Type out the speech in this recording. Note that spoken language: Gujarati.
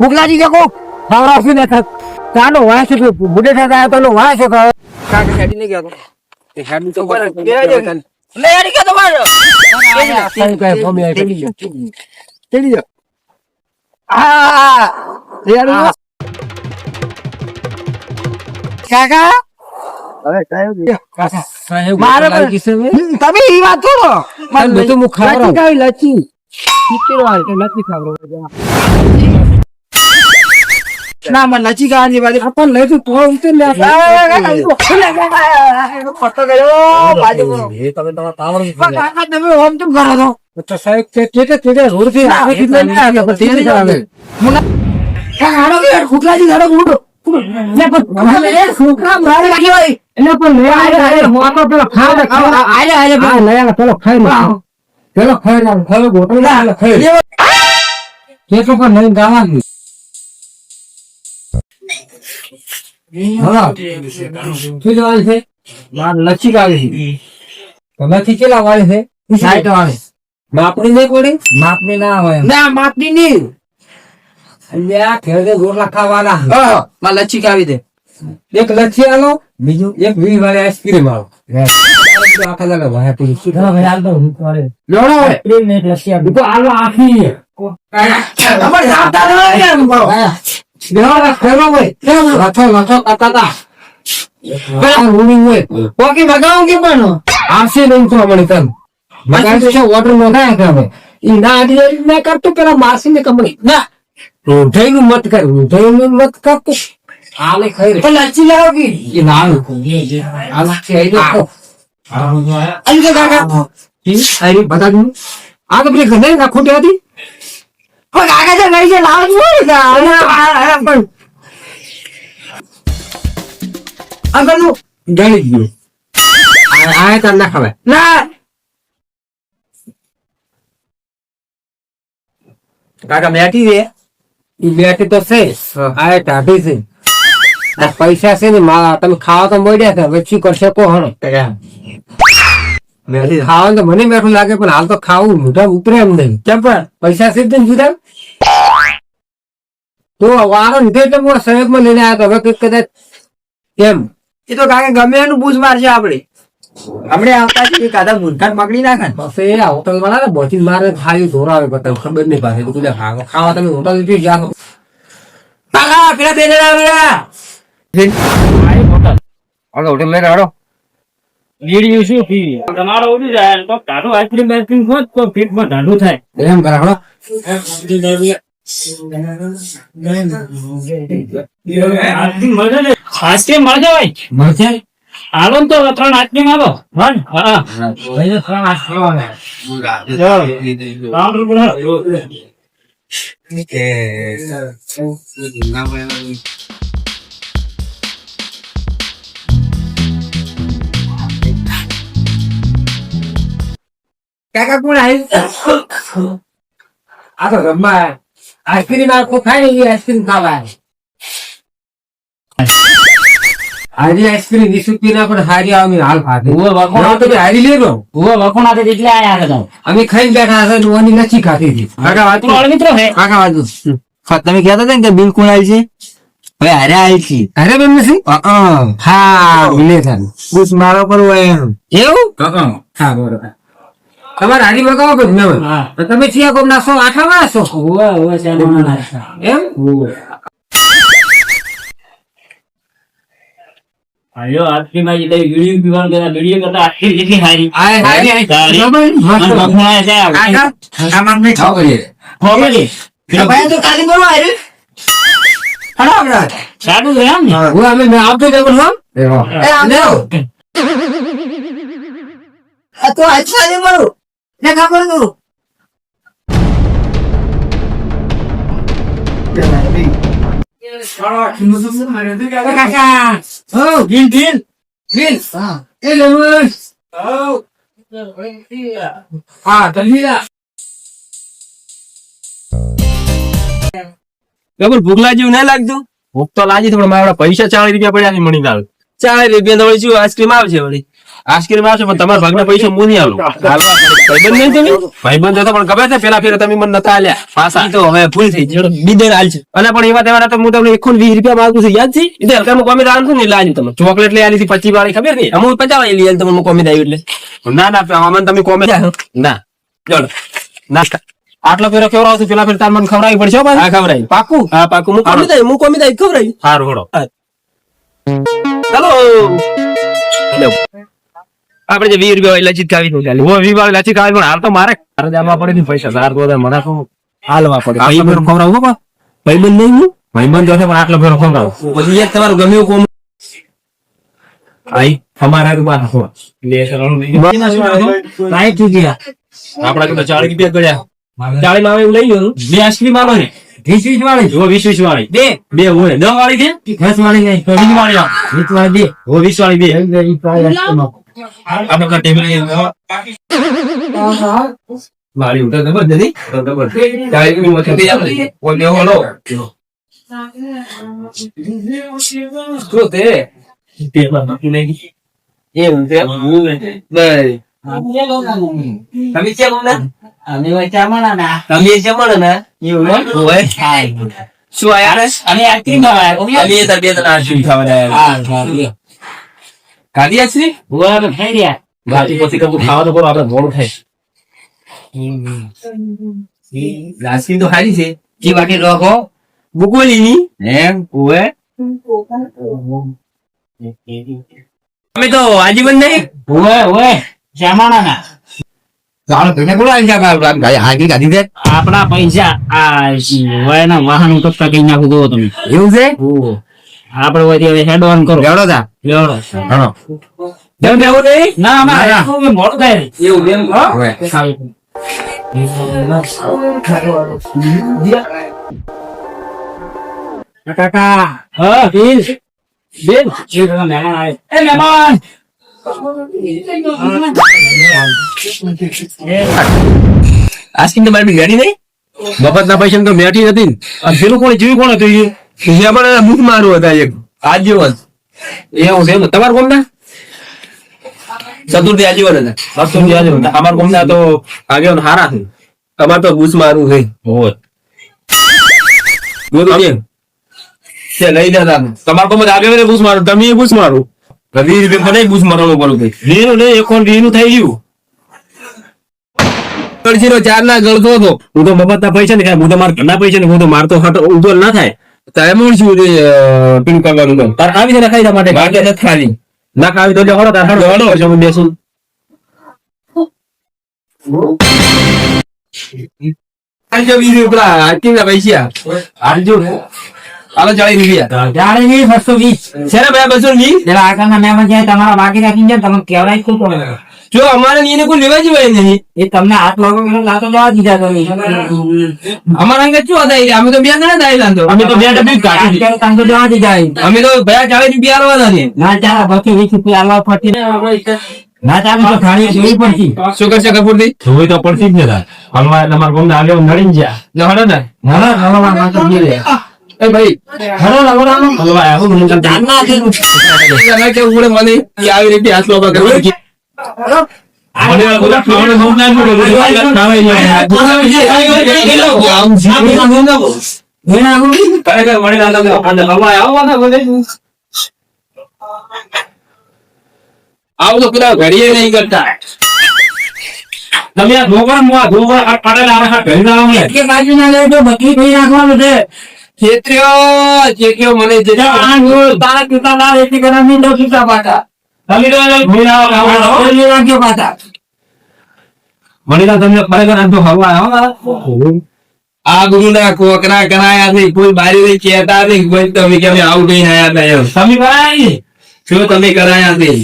ફૂગલાજી દેખો નવરાશી ને થાક? ચાલો વાય છે બુડે થતા તો નો વાય છે કાકે હેડી ને ગયો એ હેડી તો પર લે હેડી કે તમારો કઈ કઈ ભમી આવી પડી ગયો ચડી ગયો આ યાર કાકા? મારે પણ- તમે ઈ વાત છોડો તો તો. ના મને લચ્છી ખાવાની વાત આપણ લઈ તું તો ઉતર લે પટ્ટો ગયો બાજુ એ તમે તમારા કાકા તમે આમ કેમ કરો છો? તો સાહેબ તે તે તે તે રોડથી આવે એટલે ના આવે પણ તે નહીં આવે. કાકા હાડો કે ખુકલાજી હાડો ઉડો. લે પણ લે સુખા મારે લાગી હોય. એટલે પણ લે આરે મોટો પેલો ખાવા આરે આરે લઈ આવે પેલો ખાઈ લે પેલો ખાઈ લે ખાઈ. ગોટો લે. ખાઈ તે તો પણ નહીં ગાવાનું છે? આવી કેટલા વાળી છે? સાઈઠ વાળી. માપણી નહીં પડી? માપણી ના હોય ના માપણી ની અલ્યા ખાવાના. હા માં લચ્છી ખાવી દે. એક લચ્છી આલો બીજું એક વી વાળી આઈસ્ક્રીમ આલો. આખા શું ભાઈ હું કરે લોડો આલ. આલો રહે એમ બરો દેવાના હોય લથો લથો કરતા તા આ રૂમિંગ હોય પોકી મગાવું કે પણ આવશે નહીં તો મને તમ મગાઈ તો છે વોટર નો ના કરે ઈ ના આડી ના કરતો પેલા માસી ને કંપની ના ઊંધાઈનું મત કર ઊંધાઈનું મત કર તો આલે ખાઈ રે પણ લાવો કે એ ના આ લાખી આઈ દો અલી કાકા આ તો પેલી ઘરે ના ખોટી હતી પણ કાકા તો લઈ જાય લાવો જ હોય ને પણ ગયું. આ આ ના ખવાય. ના. કાકા મેટી રે ઈ મેટી તો છે. આ ટાઢી છે. આ પૈસા છે ને મારા તમે ખાવા તો મળ્યા છે શું કરશે કો હણો. મેથી ખાવાનું તો મને મેઠું લાગે પણ હાલ તો ખાવું મોઢા ઉતરે એમ નહીં. કેમ પણ? પૈસા છે જ ને જુદા. તો વારો લીધે એટલે હું સહયોગમાં લઈને આવ્યો તો હવે કંઈક કદાચ એમ. એ તો કાકા ગમે એનું બૂઝ મારશે આપણે આપણે આવતા એક કાદા મૂર્ખાટ પકડી નાખે. બસ પછી આ હોટલ વાળા ને બોચી મારે ખાલી ધોરાવે બતાવ ખબર નહીં પાસે તું લે ખાવા ખાવા તમે હોટલથી જાઓ. કાકા પેલા બે આવે. આવ્યા હવે હોટલ. લઈને આવો વીડિયો શું પી તમારો ઉડી જાય તો ટાઢું આઈસ્ક્રીમ આઈસ્ક્રીમ ખોત તો પેટમાં ટાઢું થાય. એમ કરે આઈસ્ક્રીમ મળશે આઈસ્ક્રીમ ભાઈ. મળશે હાલો તો ત્રણ આઈસ્ક્રીમ આપો. હા હા ભાઈ ત્રણ આઠ કાકા કોણ આવ્યું આ તો રમવા આઈસ્ક્રીમ આખો ખાય ને આઈસ્ક્રીમ ખાવા હારી આઈસ્ક્રીમ વીસ રૂપિયા પણ હારી આવે હાલ ખાતે હવે તમે હારી લેરો ઉવે વખો નાથે એટલે આયા હતા અમે ખાઈ બેઠા હતા નોની નથી ખાતી હતી કાકા વાત મિત્રો હે કાકા વાત તમે કહેતા હતા ને કે બિલકુલ આવી છે હવે હારે આવી છે અરે બેન નથી હા મિલે થાય મારા પર હોય એવું હા બરોબર તમારે હારી બગાવો કે મેં હા. તો તમે ચિયા કોમ નાસો આઠા માં છો? ઉવે ઉવે ચાલો નાસ્તા એમ? આયો આઈસ્ક્રીમમાં એટલે વીડિયો પીવાનું કરતા વીડિયો કરતા આઈસ્ક્રીમ જેટલી હારી. આય હારી હારી. આયા છે. કાકા આમાં નહીં ખાઓ કરીએ. ખબર છે? ભાઈ તો કાલી બોલો હારે. હડો એમ ને? હું. અમે મેં એ આમ તો અચ્છા નહીં મારું ને ખબર કરું કાકા હો, ઢીલ ઢીલ બિલ. એ લેવું. હા, તલવીરા. ખબર ભૂખ લાગ્યું ના લાગતું ભૂખ તો લાગી પણ મારા પૈસા ચાલીસ રૂપિયા પડ્યા છે મણી લાલ ચાલીસ રૂપિયા તો વળી શું આઈસ્ક્રીમ આવશે વળી આઈસ્ક્રીમ આવશે પણ તમારા ભાગના પૈસા હું નહીં આલું હાલવા પડે. ભાઈબંધ નહીં તમે? ભાઈબંધ હતો પણ ખબર છે? પેલા ફેરે તમે મને નતા આલ્યા. પાછા. તો હવે ભૂલ થઈ ચલો બીજે હાલ છે. અને પણ એવા તેવા તો હું તમને એકસો વીસ રૂપિયા માંગુ છું યાદ છે? એટલે હલકા કોમી દાન છું ને આલ્યું તમે. ચોકલેટ લઈ આલી હતી પચીસ વાળી ખબર છે? અમુક પચાવ લઈ આલી કોમી દાયું એટલે. ના ના આમાં તમે કોમી ના ચલો. નાસ્તા. આટલો ફેરો કેવડાવ છું? પેલા ફેર તાર મને ખવડાવી પડશે હો ખવડાવી. પાકું? હા પાકું. હું કોમી દઈ હું કોમી દઈ ખવડાવી? સારું હોડો ચાલો આપણે જે વીસ રૂપિયા વાળી લચી ખાવી નહીં ચાલે. વીસ રૂપિયા લચિત ખાવી પણ હાલ તો મારે ઘરે જવા પડે ને પૈસા. તાર તો મને તો હાલવા પડે. ભાઈ ફેરો ખવડાવું ભાઈ ભાઈબંધ નહીં હું. ભાઈબંધ જોશે પણ આટલો ફેરો ખવડાવું. પછી એક તમારું ગમ્યું કોમ. આઈ અમારા રૂપિયા નાખો લાઈટ ચૂકી આપડા તો ચાલીસ રૂપિયા ગળ્યા ચાલીસમાં એવું લઈ ગયો બે આઈસ્ક્રીમ આલો ને. વીસ વીસ વાળી. જો વીસ વીસ વાળી. બે. બે હોય. દસ વાળી છે? દસ વાળી નહીં તો વીસ વાળી આપ. વીસ વાળી બે. હો વીસ વાળી બે. આપણે ટેબલ મારી આપે ઓ લેવો લો શું ને અમે મળ્યા ના. એવું શું આયા ખાવા આઈસ્ક્રીમ ઊભા રહો, ખાઈ રહ્યા. ગાડી પછી કશું ખાવા તો કરો આપણે મોડું થાય આઈસ્ક્રીમ તો સારી છે જી વાટી રોકો. બુકવલીની એમ, ઉવે. અમે તો આજીવન નહીં ઉવે, ઉવે. શ્યામાણા આપણા પૈસા આ વયના વાહન ઉતરતા કઈ નાખું દો તમે એવું છે આપડે વધી હવે હેડ ઓન કરો. લેવડો તા લેવડો. જેમ એવું નહીં? ના અમારે આખું મોડું થાય એવું બેન? કાકા. હા બેન. બેન જે કાકા મહેમાન આવે એ મહેમાન! આઈસ્ક્રીમ તો મારી ગાડી નહીં? મફતના પૈસા તો મેટી નથી અને પેલું કોણ જીવી કોણ હતું બુક મારું હતા એક. આજીવન. એવું છે. તમારા ચતુર્થી આજીવન હતા. ચતુર્થી આજીવન. અમારા કોમના તો આગેવાન હારા છે. તમારે તો બુસ મારું છે. હોય બોલો તે લઈ જતા તમારા કોમમાં આગેવાને બુસ મારું. તમે બુસ મારું. વીસ રૂપિયા મને બુસ મારવાનું બોલું કઈ વીનું નહીં એક રીનું થઈ ગયું. કળશીનો ચાર ના ગળતો હતો. હું તો મફતના પૈસા ને હું તો મારા ઘરના પૈસા ને હું તો મારતો હટ ઉધો ના થાય. તારે શું છે, પેલું કરવાનું તો તાર આવી છે રખાઈ માટે બાકી નથી ખાલી ના ખાવી તો લે હળો તાર પછી અમે બેસું આલજો વીસ રૂપિયા આરતી ના પૈસા આલજો આલો ચાલીસ રૂપિયા જાણે નહીં બસો વીસ છે ને ભાઈ બસો વીસ પેલા આગળના મહેમાન તમારા બાકી રાખી જાય તમે કેવડાય શું કરો જો અમારે એને કોઈ લેવા જવાય નહીં. એ તમને હાથ લાગો એટલે લાતો લાવા દીધા તમે. અમારા અંગે શું હતા અમે તો બે જણા દાઈ આયેલા અમે તો બે ડબ્બી કાઢી અત્યારે તમે તો જવા દીધા અમે તો ભયા ચાવે રૂપિયા બિયારવા છે. ના ચાલે બસો વીસ રૂપિયા આલવા ના ચાલે તો જોવી પડતી શું કરશે કપૂરથી? જોઈ તો પડતી જ ને હલવા એટલે મારા નડીને જ્યાં લે ને. હલો હલવા માં તો એ ભાઈ. હલો હલવાનું. હલવા હું જાન ના દેવું. તમે કેવું મને કે આવી રીતે હાથ લોબા કરવા આવું તો પેલા ઘડીએ નહીં કરતા. તમે આ ધોબા માં આ ધોબા આ પાડેલા આ હા ઘરી ના આવે. કે બાજુ ના લેજો બકરી કઈ રાખવાનું છે. ખેત્રીઓ કયો મને જે આ તારા પિતા ના રેતી કરવાની નો પિતા પાટા ના તો તમને ખરેખર આમ તો આવ્યો આ ગુરુ ના કોકરા કરાયા નહીં કોઈ બારી નહીં કહેતા નહીં કોઈ તમે કેમ આવું કઈ આયા હતા એમ. તમે નહીં શું તમે કરાયા નહીં